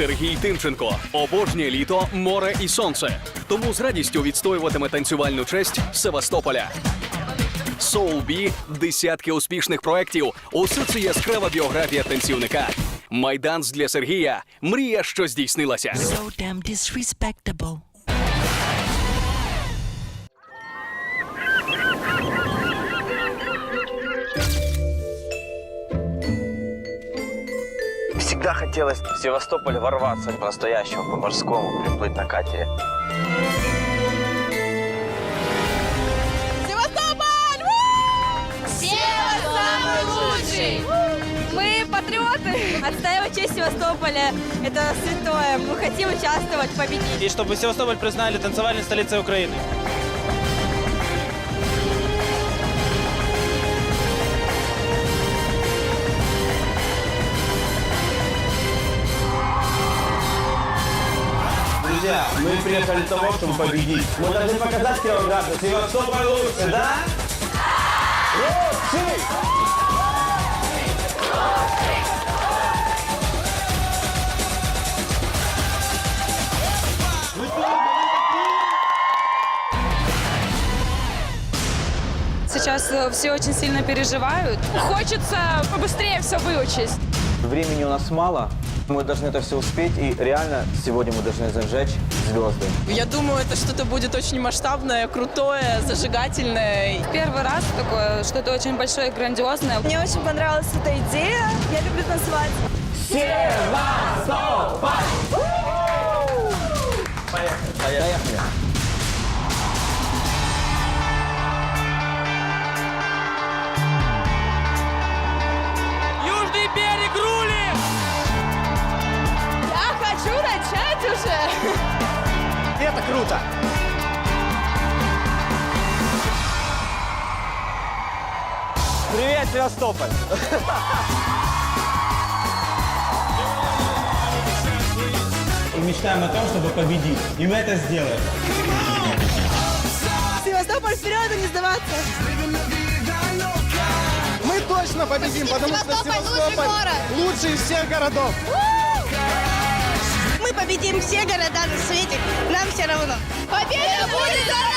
Сергій Тимченко обожнює літо, море і сонце. Тому з радістю відстоюватиме танцювальну честь Севастополя. Soul – десятки успішних проєктів. Усе це яскрава біографія танцівника. Майданс для Сергія мрія, що здійснилася. so damn disrespectable. Всегда хотелось в Севастополь ворваться по-настоящему, по-морскому, приплыть на катере. Севастополь! Севастополь самый лучший! Мы патриоты. Отстаивать честь Севастополя – это святое. Мы хотим участвовать, победить. и чтобы Севастополь признали танцевальной столицей Украины. Друзья, мы приехали для того, чтобы победить. Мы должны показать Кировграду. Севастополь лучше, да? Лучший! Сейчас э, все очень сильно переживают. Хочется побыстрее все выучить. Времени у нас мало. Мы должны это все успеть, и реально сегодня мы должны зажечь звезды. Я думаю, это что-то будет очень масштабное, крутое, зажигательное. Первый раз такое, что-то очень большое и грандиозное. Мне очень понравилась эта идея. Я люблю танцевать. Поехали. Это круто! Привет, Севастополь! И мечтаем о том, чтобы победить. И мы это сделаем. Севастополь вперед и не сдаваться. Мы точно победим, потому что Севастополь лучший город. лучший из всех городов. Победим все города на свете. Нам все равно. Победа будет за!